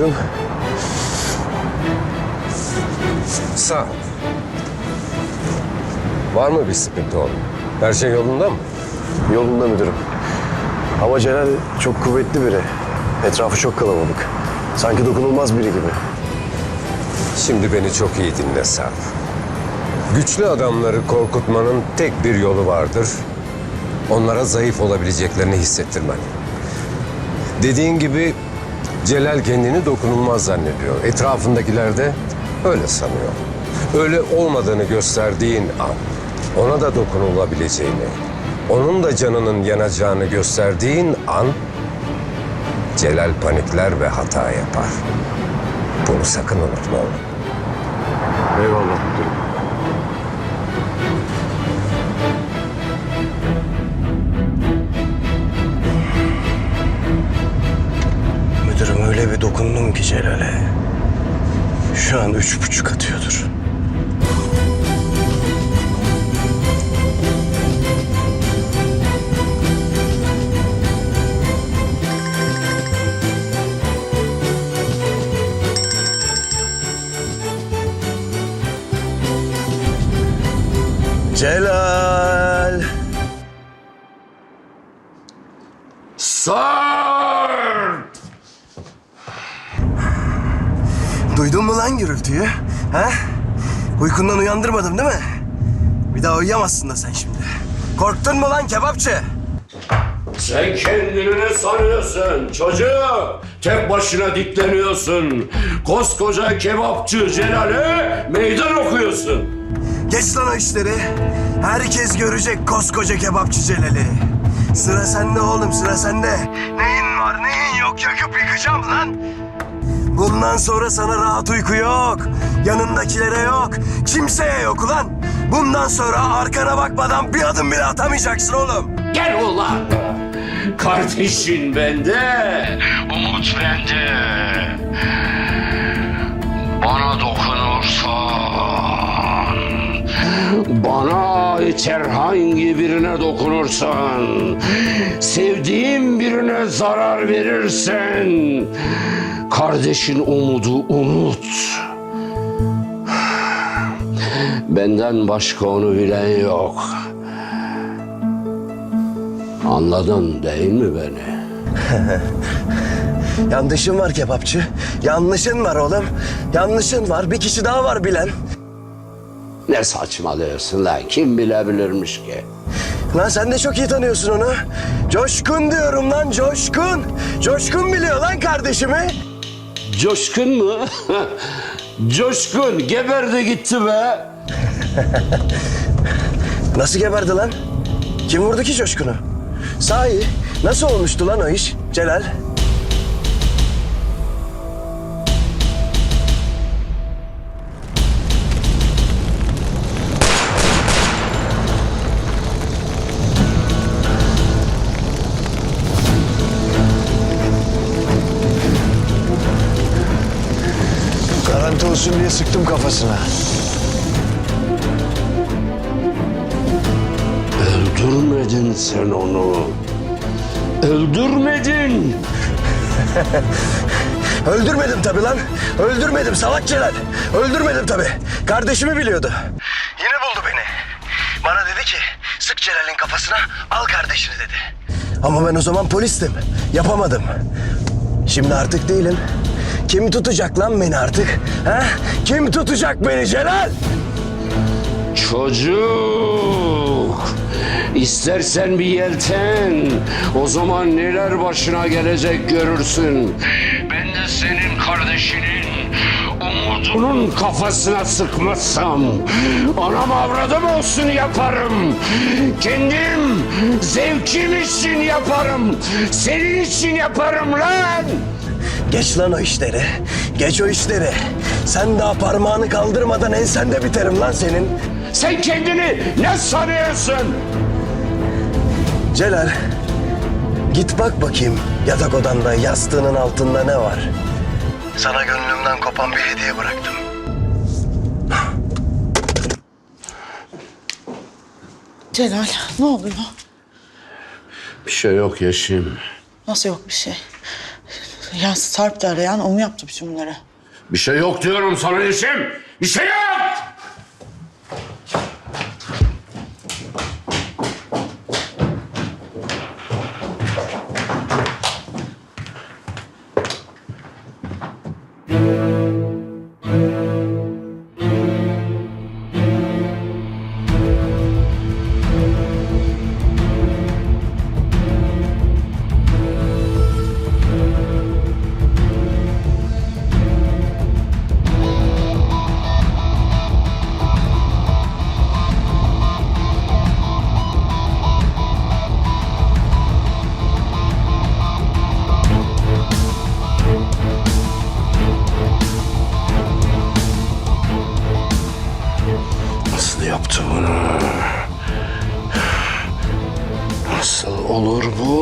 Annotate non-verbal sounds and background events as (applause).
müdürüm. Sağ ol. Var mı bir sıkıntı oğlum? Her şey yolunda mı? Yolunda müdürüm. Ama Celal çok kuvvetli biri. Etrafı çok kalabalık. Sanki dokunulmaz biri gibi. Şimdi beni çok iyi dinle Sarp. Güçlü adamları korkutmanın tek bir yolu vardır. Onlara zayıf olabileceklerini hissettirmen. Dediğin gibi Celal kendini dokunulmaz zannediyor. Etrafındakiler de öyle sanıyor. Öyle olmadığını gösterdiğin an ona da dokunulabileceğini, onun da canının yanacağını gösterdiğin an Celal panikler ve hata yapar. Bunu sakın unutma oğlum. Eyvallah müdürüm. Dokundum ki Celal'e. Şu an üç buçuk atıyordur. Celal. Sarp! Duydun mu lan gürültüyü? Ha? Uykundan uyandırmadım değil mi? Bir daha uyuyamazsın da sen şimdi. Korktun mu lan kebapçı? Sen kendini ne sanıyorsun çocuğum? Tek başına dikleniyorsun. Koskoca kebapçı Celal'e meydan okuyorsun. Geç lan o işleri. Herkes görecek koskoca kebapçı Celal'i. Sıra sende oğlum sıra sende. Neyin var neyin yok yakıp yıkacağım lan. Bundan sonra sana rahat uyku yok. Yanındakilere yok. Kimseye yok ulan. Bundan sonra arkana bakmadan bir adım bile atamayacaksın oğlum. Gel ulan. Kardeşin bende. Umut bende. Bana dokunursan, herhangi birine dokunursan, sevdiğin birine zarar verirsen, kardeşin umudu unut. Benden başka onu bilen yok. Anladın değil mi beni? (laughs) Yanlışın var kebapçı. Yanlışın var oğlum. Yanlışın var. Bir kişi daha var bilen. Ne saçmalıyorsun lan? Kim bilebilirmiş ki? Lan sen de çok iyi tanıyorsun onu. Coşkun diyorum lan Coşkun. Coşkun biliyor lan kardeşimi. Coşkun mu? (laughs) Coşkun geberdi gitti be. (laughs) Nasıl geberdi lan? Kim vurdu ki Coşkun'u? Sahi nasıl olmuştu lan o iş Celal? Olsun diye sıktım kafasına. Öldürmedin sen onu. Öldürmedin. (laughs) Öldürmedim tabii lan. Öldürmedim salak Celal. Öldürmedim tabii. Kardeşimi biliyordu. Yine buldu beni. Bana dedi ki sık Celal'in kafasına al kardeşini dedi. Ama ben o zaman polistim. Yapamadım. Şimdi artık değilim. Kim tutacak lan beni artık? Ha? Kim tutacak beni Celal? Çocuk. İstersen bir yelten. O zaman neler başına gelecek görürsün. Ben de senin kardeşinin umudunun kafasına sıkmazsam anam avradım olsun yaparım. Kendim zevkim için yaparım. Senin için yaparım lan. Geç lan o işleri. Geç o işleri. Sen daha parmağını kaldırmadan ensende biterim lan senin. Sen kendini ne sanıyorsun? Celal, git bak bakayım yatak odanda yastığının altında ne var? Sana gönlümden kopan bir hediye bıraktım. Celal ne oluyor? Bir şey yok Yeşim. Nasıl yok bir şey? Ya Sarp da arayan o mu yaptı bütün bunları? Bir şey yok diyorum sana Yeşim. Bir şey yok. Yaptı bunu? Nasıl olur bu?